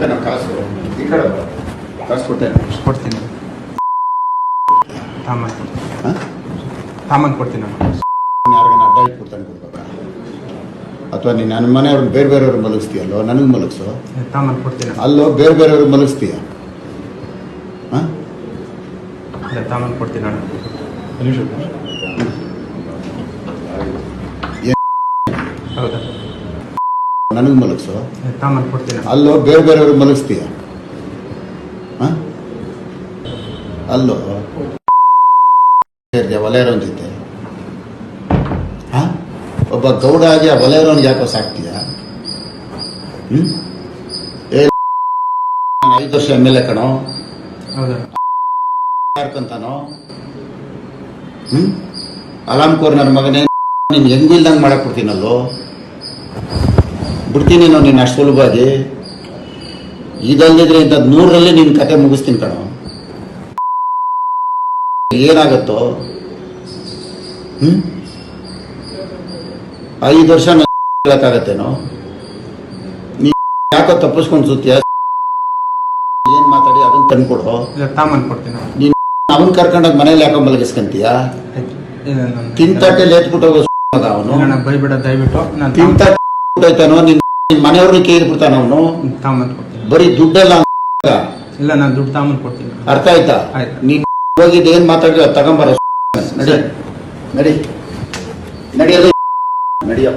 ಕೊಡ್ತೇನೆ ಕಾಸು. ಈ ಕಡೆ ಕಾಸು ಕೊಡ್ತೇನೆ. ಕೊಡ್ತೀನಿ. ತಾಮನ್ ಹಾಂ? ತಾಮನ್ ಕೊಡ್ತೀನಿ ನಾನು. ಯಾರಿಗಾನ ಅಡ್ಡ ಕೊಡ್ತಾನೆ ಕೊಡ್ಬೇಕಾ ಅಥವಾ ನೀನು ನನ್ನ ಮನೆಯವ್ರನ್ನ ಬೇರೆ ಬೇರೆಯವ್ರು ಮಲಗಿಸ್ತೀಯಲ್ಲೋ? ನನಗೆ ಮಲಗಿಸು? ತಾಮನ್ ಕೊಡ್ತೀನಿ. ಅಲ್ಲೋ ಬೇರೆ ಬೇರೆಯವ್ರು ಮಲಗಿಸ್ತೀಯ? ಹಾಂ? ತಾಮನ್ ಕೊಡ್ತೀನಿ ಅಣ್ಣ ಹೌದಾ? ನನಗೆ ಮಲಗಿಸು? ಅಲ್ಲೋ ಬೇರೆ ಬೇರೆಯವ್ರಿಗೆ ಮಲಗಿಸ್ತೀಯ? ಅಲ್ಲೋ? ವಲಯರವನ ಜೊತೆ. ಹಾಂ? ಒಬ್ಬ ಗೌಡ ಆಗಿ ಆ ವಲಯರವನಿಗೆ ಯಾಕೋ ಸಾಕ್ತೀಯ? ಹ್ಞೂ ಏ ನಾನು ಐದು ವರ್ಷ ಎಂ ಎಲ್ ಎ ಕಣೋ. ಯಾರ್ಕಂತಾನೋ ಹ್ಞೂ ಅಲಾಮ್ ಕೋರ್ನರ್ ನನ್ನ ಮಗನೇ ನೀನು ಹೆಂಗಿಲ್ದಂಗೆ ಮಾಡಕ್ ಬಿಡ್ತೀನಲ್ಲೋ ಬಿಡ್ತೀನಿ ನಾನು ನೀನು ಅಷ್ಟು ಸುಲಭವಾಗಿ. ಇದಲ್ದಿದ್ರೆ ಇಂಥದ್ದು ನೂರರಲ್ಲಿ ನಿನ್ನ ಕತೆ ಮುಗಿಸ್ತೀನಿ ಕಣೋ. ಏನಾಗತ್ತೋ? ಹ್ಞೂ ಐದು ವರ್ಷ ಹೇಳಕ್ಕಾಗತ್ತೇನೋ? ನೀ ಯಾಕೋ ತಪ್ಪಿಸ್ಕೊಂಡು ಸುತ್ತೀಯ? ಏನು ಮಾತಾಡಿ ಅದನ್ನ ತಂದ್ಕೊಡು ಕೊಡ್ತೀನಿ. ನೀನು ಅವನ್ ಕರ್ಕೊಂಡೋಗಿ ಮನೇಲಿ ಯಾಕೋ ಮಲಗಿಸ್ಕಂತೀಯ? ತಿಂತಾಟೆ ನಾನು ಲೇತ್ಬಿಟ್ಟು ಹೋಗೋ ಅವನು. ಬೈಬಿಡ ದಯವಿಟ್ಟು. ನಾನು ಬಿಟ್ಟೈತಾನೋ ನಿನ್ ನಿನ್ ಮನೆಯವ್ರನ್ನ ಕೇಳಿ ಬಿಡ್ತಾನ ಅವನು? ಕೊಡ್ತೀನಿ. ಬರೀ ದುಡ್ಡಲ್ಲ. ಇಲ್ಲ ನಾನು ದುಡ್ಡು ತಾಮನ್ ಕೊಡ್ತೀನಿ. ಅರ್ಥ ಆಯ್ತಾ? ಆಯ್ತು. ನೀನ್ ಹೋಗಿದ್ದು ಏನ್ ಮಾತಾಡಿದ ತಗೊಂಬರ. ನಡಿ. ನಡಿ. ನಡಿಯೋದು. ನಡಿಯೋ.